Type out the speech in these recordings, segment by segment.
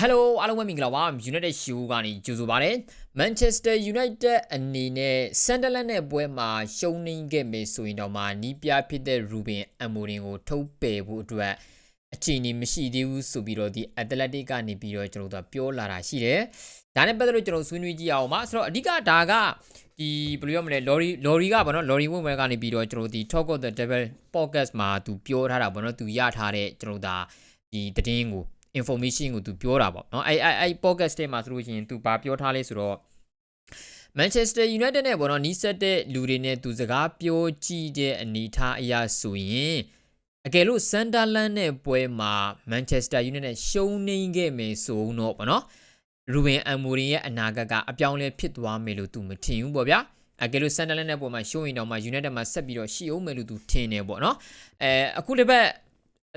Hello အားလုံးပဲမင်္ဂလာပါ United Show ကနေကြိုဆိုပါရစေ Manchester United အနေနဲ့ Sunderland နဲ့ပွဲမှာရှုံးနိမ့်ခဲ့မယ်ဆိုရင်တော့မှနီးပြဖြစ်တဲ့ Ruben Amorim ကိုထုတ်ပယ်ဖို့အတွက်အခြေအနေမရှိသေးဘူးဆိုပြီးတော့ဒီ Athletic ကနေပြီးတော့ကျွန်တော်တို့ပြောလာတာရှိတယ်။ဒါနဲ့ပတ်သက်လို့ကျွန်တော်ဆွေးနွေးကြည့်အောင်ပါဆိုတော့အဓိကဒါကဒီဘယ်လိုရမလဲ Lorry Lorry ကပေါ့နော် Lorry ဝင်ဝင်ကနေပြီးတော့ကျွန်တော်ဒီ Talk of the Devil podcast မှာသူပြောထားတာပေါ့နော်သူရထားတဲ့ကျွန်တော်ဒါဒီသတင်းကို information ကိုသူပြောတာပေါ့နော်အဲအဲအဲ podcast ထဲမှာဆိုလို့ရှိရင်သူဘာပြောထားလဲဆိုတော့ Manchester United နဲ့ဘောနော်နီးစပ်တဲ့လူတွေနဲ့သူစကားပြောကြည့်တဲ့အနေထားအရာဆိုရင်အကယ်လို့ Sunderland နဲ့ပွဲမှာ Manchester United နဲ့ရှုံးနိမ့်ခဲ့မယ်ဆိုတော့ဘောနော် Ruben Amorim ရဲ့အနာဂတ်ကအပြောင်းလဲဖြစ်သွားမယ်လို့သူမထင်ဘူးပေါ့ဗျာအကယ်လို့ Sunderland နဲ့ပွဲမှာရှုံးရင်တော့မှ United မှာဆက်ပြီးတော့ရှိအောင်မယ်လို့သူထင်တယ်ပေါ့နော်အဲအခုတစ်ပတ်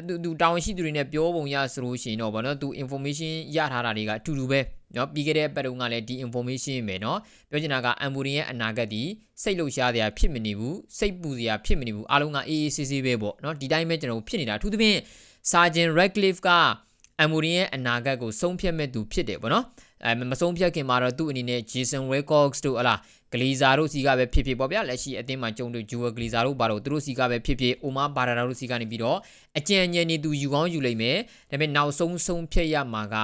သူသူတောင်းရှိသူတွေနဲ့ပြောပုံရဆိုလို့ရှိရင်တော့ဗောနော်သူ information ရထားတာတွေကအတူတူပဲเนาะပြီးခဲ့တဲ့ပတ်တုန်းကလည်းဒီ information ပဲเนาะပြောချင်တာကအမ်ဘူရင်ရဲ့အနာဂတ်ဒီစိတ်လှုပ်ရှားစရာဖြစ်မနေဘူးစိတ်ပူစရာဖြစ်မနေဘူးအားလုံးကအေးအေးဆေးဆေးပဲပေါ့เนาะဒီတိုင်းပဲကျွန်တော်ဖြစ်နေတာအထူးသဖြင့် Sergeant Radcliffe ကအမ်ဘူရင်ရဲ့အနာဂတ်ကိုဆုံးဖြတ်မဲ့သူဖြစ်တယ်ပေါ့နော်အဲမဆုံးဖြတ်ခင်မှာတော့သူ့အနေနဲ့ Jason Wilcox တို့ဟလာ ဂလီဇာတို့စီကပဲဖြစ်ဖြစ်ပေါ့ဗျာလက်ရှိအသင်းမှာကြုံတွေ့ဂျူဝယ်ဂလီဇာတို့ဘာလို့သူတို့စီကပဲဖြစ်ဖြစ်အိုမာဘာဒါရာတို့စီကနေပြီးတော့အကြံဉာဏ်နေသူယူကောင်းယူလိုက်မယ်ဒါပေမဲ့နောက်ဆုံးဆုံးဖြတ်ရမှာက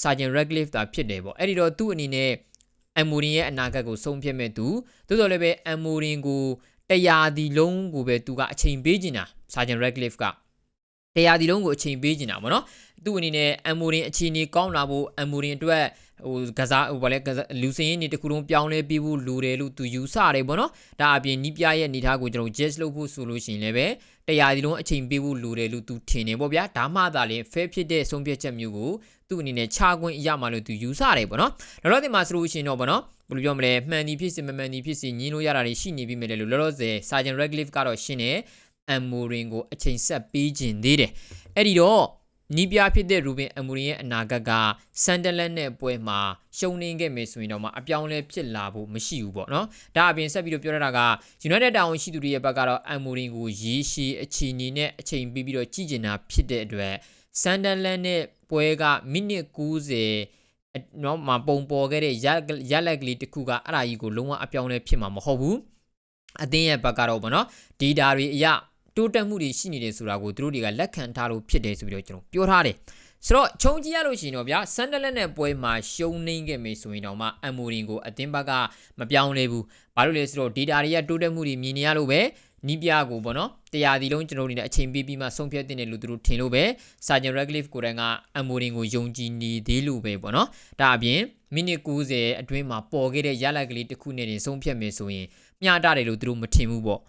Sergeant Radcliffe တာဖြစ်တယ်ပေါ့အဲ့ဒီတော့သူ့အနေနဲ့အမ်မိုရင်ရဲ့အနာဂတ်ကိုဆုံးဖြတ်မဲ့သူသို့တော်လည်းပဲအမ်မိုရင်ကိုတရားဒီလုံးကိုပဲသူကအချိန်ပေးနေတာ Sergeant Radcliffe ကတရားဒီလုံးကိုအချိန်ပေးနေတာပေါ့နော်သူ့အနေနဲ့အမ်မိုရင်အခြေအနေကောင်းလာဖို့အမ်မိုရင်အတွက် ဟိုကစားဟိုဘာလဲလူစင်းရင်းနေတခုလုံးပြောင်းလဲပြီးဖို့လိုတယ်လို့သူယူဆတယ်ပေါ့နော်ဒါအပြင်နီးပြရဲ့အနေထားကိုကျွန်တော် just လုပ်ဖို့ဆိုလို့ရှိရင်လည်းပဲတရားဒီလုံးအချိန်ပေးဖို့လိုတယ်လို့သူထင်တယ်ပေါ့ဗျာဒါမှသာလျှင် fair ဖြစ်တဲ့ဆုံးဖြတ်ချက်မျိုးကိုသူ့အနေနဲ့ခြားခွင့်ရမှာလို့သူယူဆတယ်ပေါ့နော်လောလောဆယ်မှာဆိုလို့ရှိရင်တော့ပေါ့နော်ဘယ်လိုပြောမလဲမှန်ဒီဖြစ်စီမမှန်ဒီဖြစ်စီညင်းလို့ရတာတွေရှိနေပြီမယ်လို့လောလောဆယ် Sergeant Radcliffe ကတော့ရှင်းတယ်အမ်မိုရင်ကိုအချိန်ဆက်ပေးခြင်းသေးတယ်အဲ့ဒီတော့ နီးပြဖြစ်တဲ့ရူဘင်အမူရင်ရဲ့အနာဂတ်ကဆန်ဒလန်နဲ့ပွဲမှာရှုံနေခဲ့မယ်ဆိုရင်တော့မှအပြောင်းလဲဖြစ်လာဖို့မရှိဘူးပေါ့နော်ဒါအပြင်ဆက်ပြီးတော့ပြောရတာက United တာဝန်ရှိသူတွေရဲ့ဘက်ကတော့အမူရင်ကိုရေရှည်အခြေအနေနဲ့အချိန်ပြီးပြီးတော့ကြည်ကျင်တာဖြစ်တဲ့အတွက်ဆန်ဒလန်နဲ့ပွဲကမိနစ်90နော်မပုံပေါ်ခဲ့တဲ့ရလက်ကလေးတစ်ခုကအဲ့ဒါကြီးကိုလုံးဝအပြောင်းလဲဖြစ်မှာမဟုတ်ဘူးအသင်းရဲ့ဘက်ကတော့ဗောနော်ဒီတာတွေအရ တိုးတက်မှုတွေရှိနေတယ်ဆိုတာကိုသူတို့တွေကလက်ခံထားလို့ဖြစ်တယ်ဆိုပြီးတော့ကျွန်တော်ပြောထားတယ်ဆိုတော့ခြုံကြည့်ရလို့ရှိရင်တော့ဗျာဆန်ဒလက်နဲ့ပွဲမှာရှုံးနှိမ့်ခဲ့မယ်ဆိုရင်တော့မှအမ်မိုရင်ကိုအတင်းဘက်ကမပြောင်းလဲဘူးဘာလို့လဲဆိုတော့ data တွေကတိုးတက်မှုတွေမြင်နေရလို့ပဲနီးပြကိုပေါ့နော်တရားဒီလုံးကျွန်တော်တို့နေတဲ့အချိန်ပေးပြီးမှဆုံးဖြတ်တင်တယ်လို့သူတို့ထင်လို့ပဲ Sergeant Radcliffe ကိုယ်တိုင်ကအမ်မိုရင်ကိုယုံကြည်နေသေးလို့ပဲပေါ့နော်ဒါအပြင်မိနစ်90အတွင်းမှာပေါ်ခဲ့တဲ့ရလဒ်ကလေးတစ်ခုနဲ့နေဆုံးဖြတ်မယ်ဆိုရင်မျှတတယ်လို့သူတို့မထင်ဘူးပေါ့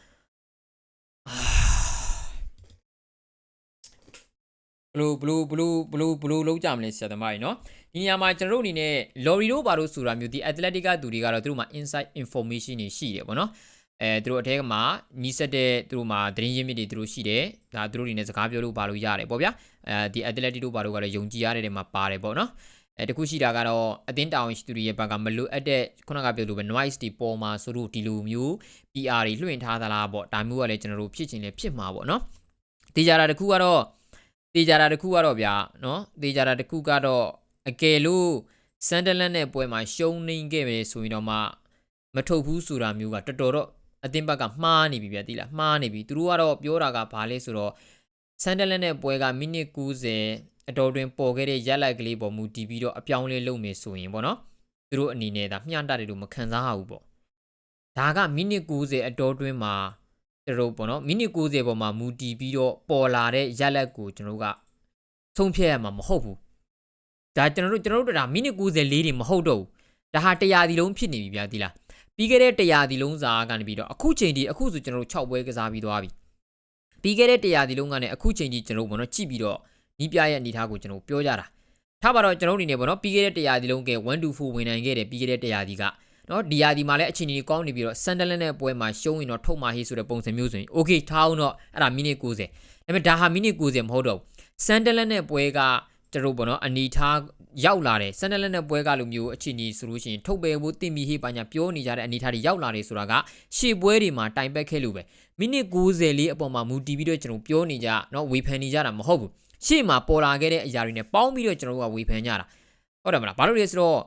ဘ လို့ဘလို့ဘလို့ဘလို့ဘလို့လုံးကြမလဲဆရာသမားကြီးเนาะဒီနေရာမှာကျွန်တော်တို့အနေနဲ့ lorry တို့ဘာလို့ဆိုတာမျိုးဒီ athletic ကသူတွေကတော့သူတို့မှာ inside information တွေရှိတယ်ပေါ့နော်အဲသူတို့အထက်ကမှာနီးစက်တဲ့သူတို့မှာသတင်းရင်းမြစ်တွေသူတို့ရှိတယ်ဒါသူတို့တွေနဲ့စကားပြောလို့ဘာလို့ရတယ်ပေါ့ဗျာအဲဒီ athletic တို့ဘာလို့ကတော့ယုံကြည်ရတဲ့နေရာမှာပါတယ်ပေါ့နော်အဲတခုရှိတာကတော့အတင်းတောင်ရှိသူတွေရဲ့ဘက်ကမလိုအပ်တဲ့ခုနကပြောလို့ပဲ noise တွေပေါ်မှာဆိုလို့ဒီလိုမျိုး PR တွေလွှင့်ထားသလားပေါ့ဒါမျိုးကလည်းကျွန်တော်တို့ဖြစ်ချင်လည်းဖြစ်မှာပေါ့နော်တေးကြတာတခုကတော့ တေးကြတာတခုကတော့ဗျာနော်တေးကြတာတခုကတော့အကယ်လို့ဆန်ဒလန်နဲ့ပွဲမှာရှုံးနေခဲ့မယ်ဆိုရင်တော့မှမထုတ်ဘူးဆိုတာမျိုးကတော်တော်တော့အတင်းဘက်ကမှားနေပြီဗျာတိလားမှားနေပြီသူတို့ကတော့ပြောတာကဘာလဲဆိုတော့ဆန်ဒလန်နဲ့ပွဲကမိနစ်90အတော်တွင်ပေါ်ခဲ့တဲ့ရက်လိုက်ကလေးပေါ်မူတည်ပြီးတော့အပြောင်းလဲလုပ်မယ်ဆိုရင်ပေါ့နော်သူတို့အနေနဲ့ဒါမျှတတယ်လို့မခံစားရဘူးပေါ့ဒါကမိနစ်90အတော်တွင်မှာ ကျွန်တော်ပေါ့နော်မိနစ်90ပေါ်မှာမူတည်ပြီးတော့ပေါ်လာတဲ့ရက်လက်ကိုကျွန်တော်ကဆုံးဖြတ်ရမှာမဟုတ်ဘူးဒါကျွန်တော်တို့ကျွန်တော်တို့ဒါမိနစ်90လေးတွေမဟုတ်တော့ဘူးဒါဟာတရားဒီလုံးဖြစ်နေပြီဗျာဒီလားပြီးခဲ့တဲ့တရားဒီလုံးစာကနေပြီးတော့အခုချိန်ဒီအခုဆိုကျွန်တော်တို့6ပွဲကစားပြီးသွားပြီပြီးခဲ့တဲ့တရားဒီလုံးကလည်းအခုချိန်ကြီးကျွန်တော်တို့ဘောနော်ကြည့်ပြီးတော့နီးပြရဲ့အနေထားကိုကျွန်တော်ပြောကြတာထားပါတော့ကျွန်တော်တို့အနေနဲ့ဘောနော်ပြီးခဲ့တဲ့တရားဒီလုံးက1 2 4ဝင်နိုင်ခဲ့တယ်ပြီးခဲ့တဲ့တရားဒီက နော်ဒီယာဒီမှာလည်းအချိန်ကြီးကောင်းနေပြီးတော့ဆန်ဒလန်နဲ့ပွဲမှာရှုံးရင်တော့ထုတ်မှာဟေးဆိုတဲ့ပုံစံမျိုးဆိုရင် okay ထားအောင်တော့အဲ့ဒါမိနစ်90ဒါပေမဲ့ဒါဟာမိနစ်90မဟုတ်တော့ဆန်ဒလန်နဲ့ပွဲကကျွန်တော်ပေါ့နော်အနီထားရောက်လာတယ်ဆန်ဒလန်နဲ့ပွဲကလိုမျိုးအချိန်ကြီးဆိုလို့ရှိရင်ထုတ်ပယ်ဖို့တင်မီဟေးပါညာပြောနေကြတဲ့အနေထားတွေရောက်လာတယ်ဆိုတာကရှေ့ပွဲတွေမှာတိုင်ပက်ခဲ့လို့ပဲမိနစ်90လေးအပေါ်မှာမူတည်ပြီးတော့ကျွန်တော်ပြောနေကြနော်ဝေဖန်နေကြတာမဟုတ်ဘူးရှေ့မှာပေါ်လာခဲ့တဲ့အရာတွေနဲ့ပေါင်းပြီးတော့ကျွန်တော်တို့ကဝေဖန်ကြတာဟုတ်တယ်မလားဘာလို့လဲဆိုတော့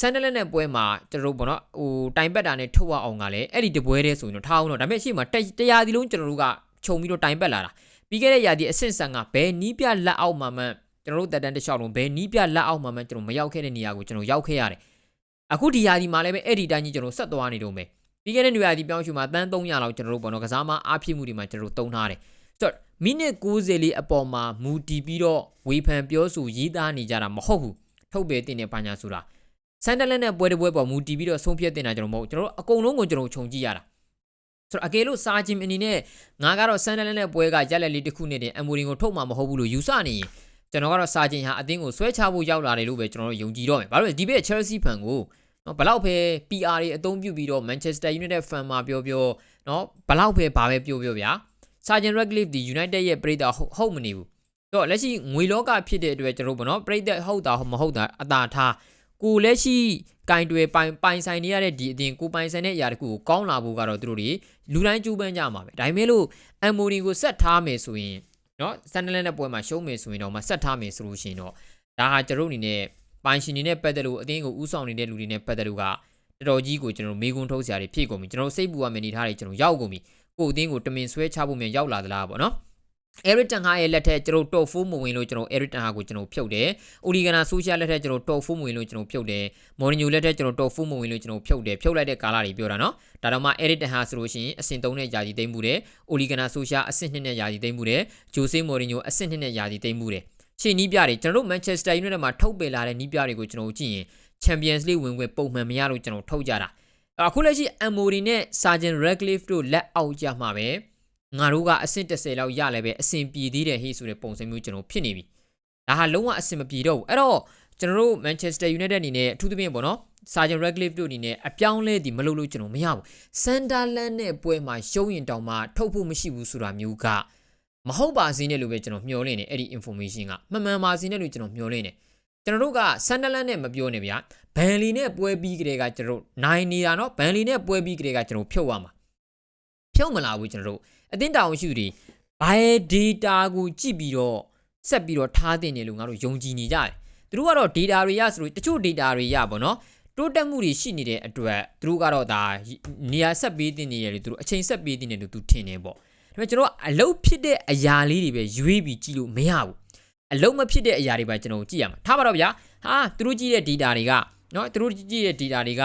ဆန်ဒလက်နဲ့ပွဲမှာကျွန်တော်တို့ဘောနော်ဟိုတိုင်ပတ်တာနဲ့ထုတ်ရအောင်ကလည်းအဲ့ဒီတပွဲတည်းဆိုရင်တော့ထားအောင်တော့ဒါပေမဲ့ရှေ့မှာတရားဒီလုံးကျွန်တော်တို့ကခြုံပြီးတော့တိုင်ပတ်လာတာပြီးခဲ့တဲ့ရာဒီအဆင့်ဆန်ကဘယ်နီးပြလက်အောက်မှာမှကျွန်တော်တို့တက်တန်းတစ်လျှောက်လုံးဘယ်နီးပြလက်အောက်မှာမှကျွန်တော်မရောက်ခဲ့တဲ့နေရာကိုကျွန်တော်ရောက်ခဲ့ရတယ်အခုဒီရာဒီမှာလည်းပဲအဲ့ဒီတိုင်းကြီးကျွန်တော်ဆက်သွားနေတော့မယ်ပြီးခဲ့တဲ့နေရာဒီပြောင်းရှူမှာတန်း300လောက်ကျွန်တော်တို့ဘောနော်ကစားမအားဖြစ်မှုတွေမှာကျွန်တော်တို့တုံးထားတယ်ဆိုတော့မိနစ်90လေးအပေါ်မှာမူတည်ပြီးတော့ဝေဖန်ပြောဆိုရေးသားနေကြတာမဟုတ်ဘူးထုတ်ပေတင်တဲ့ပညာဆိုတာ ဆန်ဒလက်နဲ့ပွဲတစ်ပွဲပေါ်မူတည်ပြီးတော့ဆုံးဖြတ်တင်တာကျွန်တော်မဟုတ်ကျွန်တော်တို့အကုန်လုံးကိုကျွန်တော်ခြုံကြည့်ရတာဆိုတော့အကယ်လို့စာချင်းအနေနဲ့ငါကတော့ဆန်ဒလက်နဲ့ပွဲကရက်လက်လေးတစ်ခုနဲ့တင်အမိုရင်ကိုထုတ်မှာမဟုတ်ဘူးလို့ယူဆနေရင်ကျွန်တော်ကတော့စာချင်းဟာအသင်းကိုဆွဲချဖို့ရောက်လာတယ်လို့ပဲကျွန်တော်တို့ယုံကြည်တော့မယ်ဘာလို့လဲဒီဘက် Chelsea fan ကိုနော်ဘလောက်ပဲ PR တွေအသုံးပြုပြီးတော့ Manchester United fan မှာပြောပြောနော်ဘလောက်ပဲဘာပဲပြောပြောဗျာစာချင်း Radcliffe ဒီ United ရဲ့ပရိသတ်ဟုတ်မနေဘူးတော့လက်ရှိငွေလောကဖြစ်တဲ့အတွက်ကျွန်တော်တို့ဗောနော်ပရိသတ်ဟုတ်တာမဟုတ်တာအသာထား ကိုလက်ရှိကင်တွေပိုင်ပိုင်ဆိုင်နေရတဲ့ဒီအတင်ကိုပိုင်ဆိုင်တဲ့အရာတခုကိုကောင်းလာဖို့ကတော့သူတို့တွေလူတိုင်းကြိုးပမ်းကြမှာပဲဒါပေမဲ့လို့အမ်မိုနီကိုဆက်ထားမယ်ဆိုရင်နော်ဆန်ဒလန်တဲ့ပွဲမှာရှုံးမယ်ဆိုရင်တော့မဆက်ထားမယ်ဆိုလို့ရှိရင်တော့ဒါဟာကျွန်တော်အနေနဲ့ပိုင်ရှင်နေနဲ့ပတ်သက်လို့အတင်းကိုဥဆောင်နေတဲ့လူတွေနဲ့ပတ်သက်လို့ကတော်တော်ကြီးကိုကျွန်တော်မေခွန်းထုတ်စရာတွေဖြစ်ကုန်ပြီကျွန်တော်စိတ်ပူရမယ့်အနေထားတွေကျွန်တော်ရောက်ကုန်ပြီကိုအတင်းကိုတမင်ဆွဲချဖို့မြန်ရောက်လာသလားပေါ့နော် အဲရစ်တန်ဟာရဲ့လက်ထက်ကျွန်တော်တော့ဖိုးမဝင်လို့ကျွန်တော်အဲရစ်တန်ဟာကိုကျွန်တော်ဖြုတ်တယ်။အိုလီဂနာဆိုရှယ်လက်ထက်ကျွန်တော်တော့ဖိုးမဝင်လို့ကျွန်တော်ဖြုတ်တယ်။မော်ရီညိုလက်ထက်ကျွန်တော်တော့ဖိုးမဝင်လို့ကျွန်တော်ဖြုတ်တယ်။ဖြုတ်လိုက်တဲ့ကာလတွေပြောတာနော်။ဒါတော့မှအဲရစ်တန်ဟာဆိုလို့ရှိရင်အဆင့်3နဲ့ယာတီသိမ်းမှုတယ်။အိုလီဂနာဆိုရှယ်အဆင့်2နဲ့ယာတီသိမ်းမှုတယ်။ဂျိုဆေးမော်ရီညိုအဆင့်2နဲ့ယာတီသိမ်းမှုတယ်။ရှေ့နီးပြတွေကျွန်တော်တို့မန်ချက်စတာယူနိုက်တက်မှာထုတ်ပယ်လာတဲ့နီးပြတွေကိုကျွန်တော်ကြည့်ရင်ချန်ပီယံစ်လိဝင်ခွင့်ပုံမှန်မရလို့ကျွန်တော်ထုတ်ကြတာ။အခုလက်ရှိအမ်မိုရီနဲ့ဆာဂျန်ရက်ဂလစ်တို့လက်အောက်ကြမှာပဲ။ ငါတို့ကအဆင့်30လောက်ရလည်းပဲအဆင်ပြေသေးတယ်ဟေ့ဆိုတဲ့ပုံစံမျိုးကျွန်တော်ဖြစ်နေပြီဒါဟာလုံးဝအဆင်မပြေတော့ဘူးအဲ့တော့ကျွန်တော်တို့ Manchester United အနေနဲ့အထူးသဖြင့်ပေါ့နော် Sergeant Radcliffe တို့အနေနဲ့အပြောင်းလဲဒီမလုပ်လို့ကျွန်တော်မရဘူး Sunderland နဲ့ပွဲမှာရှုံးရင်တောင်မှထုတ်ဖို့မရှိဘူးဆိုတာမျိုးကမဟုတ်ပါစေနဲ့လို့ပဲကျွန်တော်မျှော်လင့်နေအဲ့ဒီ information ကမှန်မှန်ပါစေနဲ့လို့ကျွန်တော်မျှော်လင့်နေကျွန်တော်တို့က Sunderland နဲ့မပြောနဲ့ဗျာဘန်လီနဲ့ပွဲပြီးကြတဲ့ကကျွန်တော်တို့နိုင်နေတာเนาะဘန်လီနဲ့ပွဲပြီးကြတဲ့ကကျွန်တော်ဖြုတ်ရမှာဖြုတ်မလာဘူးကျွန်တော်တို့ အတင်းတောင်ရှိတွေဘိုင်ဒေတာကိုကြည့်ပြီးတော့ဆက်ပြီးတော့ထားတင်တယ်လို့ငါတို့ယုံကြည်နေကြတယ်သူတို့ကတော့ data တွေရဆိုလို့တချို့ data တွေရပါတော့တိုးတက်မှုတွေရှိနေတဲ့အတွက်သူတို့ကတော့ဒါနေရာဆက်ပေးတင်နေတယ်လို့သူတို့အချိန်ဆက်ပေးတင်တယ်လို့သူထင်နေပေါ့ဒါပေမဲ့ကျွန်တော်အလုတ်ဖြစ်တဲ့အရာလေးတွေပဲရွေးပြီးကြည့်လို့မရဘူးအလုတ်မဖြစ်တဲ့အရာတွေပဲကျွန်တော်ကြည့်ရမှာထားပါတော့ဗျာဟာသူတို့ကြည့်တဲ့ data တွေကနော်သူတို့ကြည့်တဲ့ data တွေက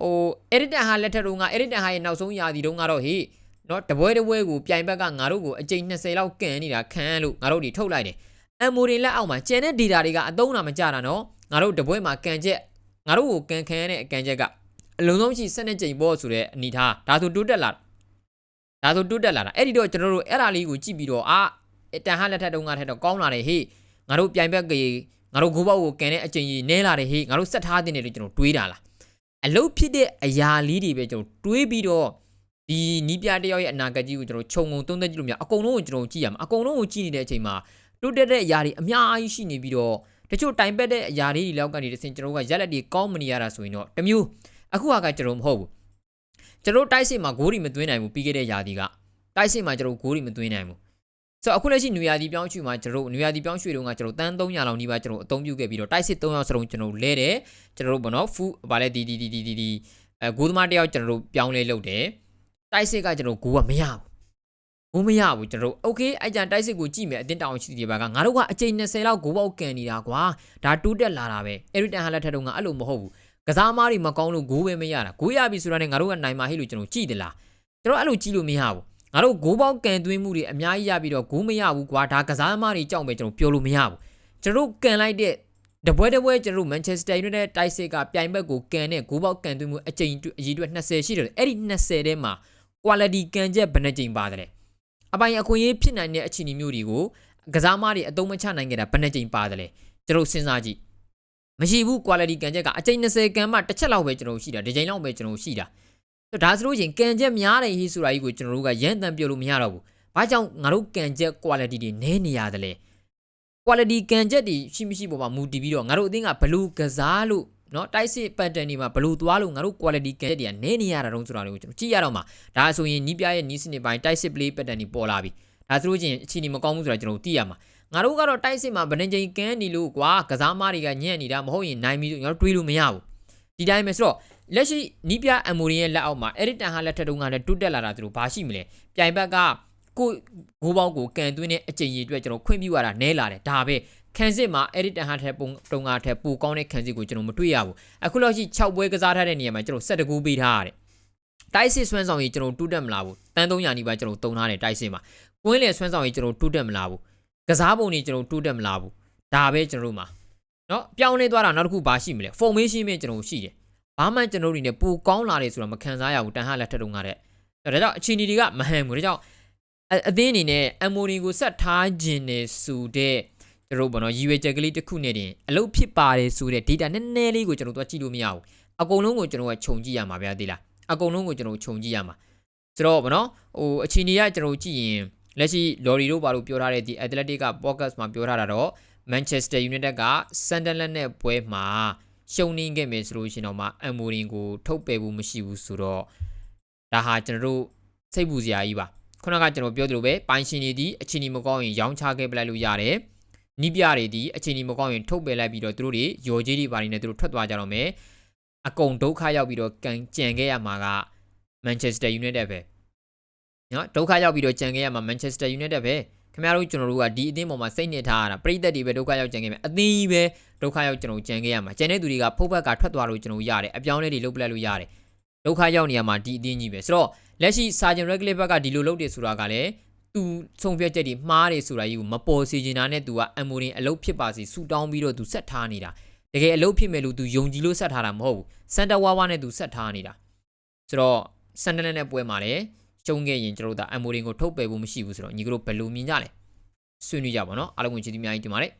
ဟို editor ဟာလက်ထက်တုန်းက editor ဟာရဲ့နောက်ဆုံးရာသီတုန်းကတော့ဟေး နော်တပွဲတပွဲကိုပြိုင်ဘက်ကငါတို့ကိုအကြိမ်20လောက်ကန်နေတာခံလို့ငါတို့ဒီထုတ်လိုက်တယ်အမ်မိုရင်လက်အောက်မှာကျန်တဲ့ data တွေကအသုံးနာမကြတာနော်ငါတို့တပွဲမှာကန်ချက်ငါတို့ကိုကန်ခံရတဲ့အကန်ချက်ကအလုံးစုံရှိ12ကြိမ်ပေါ့ဆိုတဲ့အနေထားဒါဆိုတိုးတက်လာဒါဆိုတိုးတက်လာတာအဲ့ဒီတော့ကျွန်တော်တို့အဲ့ဒါလေးကိုကြည့်ပြီးတော့အာတန်ဟလက်ထက်တုန်းကထက်တော့ကောင်းလာတယ်ဟေးငါတို့ပြိုင်ဘက်ကငါတို့ဂိုးပေါက်ကိုကန်တဲ့အချိန်ကြီးနဲလာတယ်ဟေးငါတို့ဆက်ထားတင်တယ်လို့ကျွန်တော်တွေးတာလားအလုတ်ဖြစ်တဲ့အရာလေးတွေပဲကျွန်တော်တွေးပြီးတော့ ဒီနီးပြတယောက်ရဲ့အနာဂတ်ကြီးကိုကျွန်တော်ခြုံငုံသုံးသပ်ကြည့်လို့မရအကုန်လုံးကိုကျွန်တော်ကြည့်ရမှာအကုန်လုံးကိုကြည့်နေတဲ့အချိန်မှာတိုးတက်တဲ့အရာတွေအများကြီးရှိနေပြီးတော့တချို့တိုင်ပက်တဲ့အရာတွေလောက်ကနေတစင်ကျွန်တော်ကရက်လက်တွေကောင်းမနေရတာဆိုရင်တော့တမျိုးအခုကကျွန်တော်မဟုတ်ဘူးကျွန်တော်တိုက်စစ်မှာဂိုးတွေမသွင်းနိုင်ဘူးပြီးခဲ့တဲ့ຢာဒီကတိုက်စစ်မှာကျွန်တော်ဂိုးတွေမသွင်းနိုင်ဘူးဆိုတော့အခုလက်ရှိနွေရာသီပြောင်းရွှေ့မှာကျွန်တော်နွေရာသီပြောင်းရွှေ့တုန်းကကျွန်တော်တန်း300လောက်နီးပါးကျွန်တော်အသုံးပြုခဲ့ပြီးတော့တိုက်စစ်300စလုံးကျွန်တော်လဲတယ်ကျွန်တော်ဘောနော်ဖူဗာလဲဒီဒီဒီဒီဒီအဲဂိုးသမားတယောက်ကျွန်တော်ပြောင်းလဲလုပ်တယ် တိုက်စစ်ကကျွန်တော်ဂိုးကမရဘူးဂိုးမရဘူးကျွန်တော်โอเคအဲ့ကြံတိုက်စစ်ကိုကြည့်မယ်အတင်းတောင်ရှိတယ်ပါကငါတို့ကအချိန်20လောက်ဂိုးပေါက်ကန်နေတာကွာဒါတိုးတက်လာတာပဲအဲ့ဒီတန်ဟာလက်ထက်တော့ငါအဲ့လိုမဟုတ်ဘူးကစားမားတွေမကောင်းလို့ဂိုးပဲမရတာဂိုးရပြီဆိုတာနဲ့ငါတို့ကနိုင်မှာဟိလို့ကျွန်တော်ကြည့်တယ်လားကျွန်တော်အဲ့လိုကြည့်လို့မရဘူးငါတို့ဂိုးပေါက်ကန်သွင်းမှုတွေအများကြီးရပြီးတော့ဂိုးမရဘူးကွာဒါကစားမားတွေကြောက်ပဲကျွန်တော်ပြောလို့မရဘူးကျွန်တော်ကန်လိုက်တဲ့တပွဲတပွဲကျွန်တော်မန်ချက်စတာယူနိုက်တက်တိုက်စစ်ကပြိုင်ဘက်ကိုကန်တဲ့ဂိုးပေါက်ကန်သွင်းမှုအကြိမ်အရေးအတွက်20ရှိတယ်အဲ့ဒီ20ထဲမှာ quality ကန်ချက်ဘယ်နှကြိမ်ပါတယ်အပိုင်အခွင့်အရေးဖြစ်နိုင်တဲ့အခြေအနေမျိုးတွေကိုကစားမားတွေအသုံးမချနိုင်ကြတာဘယ်နှကြိမ်ပါတယ်လဲကျွန်တော်စဉ်းစားကြည့်မရှိဘူး quality ကန်ချက်ကအကြိမ်20ကန်မှတစ်ချက်လောက်ပဲကျွန်တော်ရှိတာဒီကြိမ်လောက်ပဲကျွန်တော်ရှိတာဒါဆိုလို့ရင်ကန်ချက်များတယ်ဟိဆိုတာကြီးကိုကျွန်တော်တို့ကရန်တန်ပြလို့မရတော့ဘူးဘာကြောင့်ငါတို့ကန်ချက် quality တွေနည်းနေရတယ်လဲ quality ကန်ချက်တွေရှိမရှိပေါ်မှာမူတည်ပြီးတော့ငါတို့အသင်းကဘလူးကစားလို့ เนาะတိုက်စစ် pattern တွေမှာဘလို့သွားလို့ငါတို့ quality ကက်တွေကနေနေရတာတုံးဆိုတာတွေကိုကျွန်တော်ကြည့်ရတော့မှာဒါဆိုရင်နီးပြရဲ့နီးစနစ်ပိုင်းတိုက်စစ် play pattern တွေပေါ်လာပြီဒါဆိုလို့ချင်းအချိန်မကောင်းဘူးဆိုတာကျွန်တော်သိရမှာ ငါတို့ကတော့တိုက်စစ်မှာဗနေချိန်ကန်းနေလို့ကွာကစားမားတွေကညံ့နေတာမဟုတ်ရင်နိုင်ပြီဆိုငါတို့တွေးလို့မရဘူးဒီတိုင်းပဲဆိုတော့လက်ရှိနီးပြအမိုရီရဲ့လက်အောက်မှာအဲ့ဒီတန်ဟာလက်ထက်တုန်းကလည်းတွတ်တက်လာတာသူတို့ဘာရှိမလဲပြိုင်ဘက်ကကိုဂိုးပေါင်းကိုကန်သွင်းတဲ့အကြိမ်ကြီးအတွက်ကျွန်တော်ခွင့်ပြုရတာနဲလာတယ်ဒါပဲ ခံစစ်မှာအဲ့ဒီတန်ဟာထက်ပုံတုံငါထက်ပိုကောင်းတဲ့ခံစစ်ကိုကျွန်တော်မတွေ့ရဘူးအခုလောက်ရှိ6ပွဲကစားထားတဲ့နေရာမှာကျွန်တော်16ကူပေးထားရတယ်တိုက်စစ်ဆွမ်းဆောင်ရေးကျွန်တော်တူးတက်မလာဘူးတန်း300နီးပါးကျွန်တော်တုံထားတယ်တိုက်စစ်မှာကွင်းလေဆွမ်းဆောင်ရေးကျွန်တော်တူးတက်မလာဘူးကစားပုံတွေကျွန်တော်တူးတက်မလာဘူးဒါပဲကျွန်တော်တို့မှာနော်ပြောင်းလဲသွားတာနောက်တစ်ခုဘာရှိမလဲ formation ပဲကျွန်တော်ရှိတယ်ဘာမှကျွန်တော်တို့နေပူကောင်းလာတယ်ဆိုတာမခံစားရဘူးတန်ဟာလက်ထက်တုန်းကတဲ့ဒါကြောင့်အချီနီတွေကမဟန်ဘူးဒါကြောင့်အသင်းအနေနဲ့ MOD ကိုဆက်ထားခြင်းနဲ့ဆိုတဲ့ ကျွန်တော်ဘောနော်ရည်ရွယ်ချက်ကလေးတစ်ခုနဲ့တင်အလုပ်ဖြစ်ပါတယ်ဆိုတဲ့ data နည်းနည်းလေးကိုကျွန်တော်တို့ကြည့်လို့မရဘူးအကုန်လုံးကိုကျွန်တော်ကခြုံကြည့်ရမှာဗျာသိလားအကုန်လုံးကိုကျွန်တော်ခြုံကြည့်ရမှာဆိုတော့ဘောနော်ဟိုအချီနီကကျွန်တော်ကြည့်ရင်လက်ရှိ Lorry တို့ဘာလို့ပြောထားတဲ့ဒီ Athletic က podcast မှာပြောထားတာတော့ Manchester United က Sunderland နဲ့ပွဲမှာရှုံးနေခဲ့မယ်ဆိုလို့ရှိရင်တော့မှ Amorim ကိုထုတ်ပယ်ဖို့မရှိဘူးဆိုတော့ဒါဟာကျွန်တော်တို့စိတ်ပူစရာကြီးပါခုနကကျွန်တော်ပြောသလိုပဲပိုင်ရှင်တွေဒီအချင်းကြီးမကောင်းရင်ရောင်းချခဲ့ပလိုက်လို့ရတယ် နီးပြတွေဒီအချင်းကြီးမကောင်းရင်ထုတ်ပယ်လိုက်ပြီးတော့သူတို့တွေရော်ကြီးတွေပါနေနဲ့သူတို့ထွက်သွားကြတော့မယ်အကုန်ဒုက္ခရောက်ပြီးတော့ကန်ကြံခဲ့ရမှာက Manchester United ပဲနော်ဒုက္ခရောက်ပြီးတော့ကြံခဲ့ရမှာ Manchester United ပဲခင်ဗျားတို့ကျွန်တော်တို့ကဒီအသင်းပေါ်မှာစိတ်နေထားရတာပရိသတ်တွေပဲဒုက္ခရောက်ကြံခဲ့မယ်အသင်းကြီးပဲဒုက္ခရောက်ကျွန်တော်ကြံခဲ့ရမှာကြံတဲ့သူတွေကဖုတ်ဘက်ကထွက်သွားလို့ကျွန်တော်ရတယ်အပြောင်းလဲတွေလုပ်ပလိုက်လို့ရတယ်ဒုက္ခရောက်နေရမှာဒီအသင်းကြီးပဲဆိုတော့လက်ရှိစာဂျင်ရက်ဂလစ်ဘက်ကဒီလိုလုပ်တယ်ဆိုတာကလည်း သူဆုံးဖြတ်ချက်တွေမှားတယ်ဆိုတာကြီးကိုမပေါ်စေချင်တာနဲ့သူကအမိုရင်အလုပ်ဖြစ်ပါစီဆူတောင်းပြီးတော့သူဆက်ထားနေတာတကယ်အလုပ်ဖြစ်မယ်လို့သူယုံကြည်လို့ဆက်ထားတာမဟုတ်ဘူးစန်တာဝါဝါနဲ့သူဆက်ထားနေတာဆိုတော့စန်တလန်နဲ့ပွဲမှာလည်းရှုံးခဲ့ရင်ကျွန်တော်တို့ကအမိုရင်ကိုထုတ်ပယ်ဖို့မရှိဘူးဆိုတော့ညီကတို့ဘယ်လိုမြင်ကြလဲဆွေးနွေးကြပါတော့အားလုံးကိုကျေးဇူးအများကြီးတင်ပါတယ်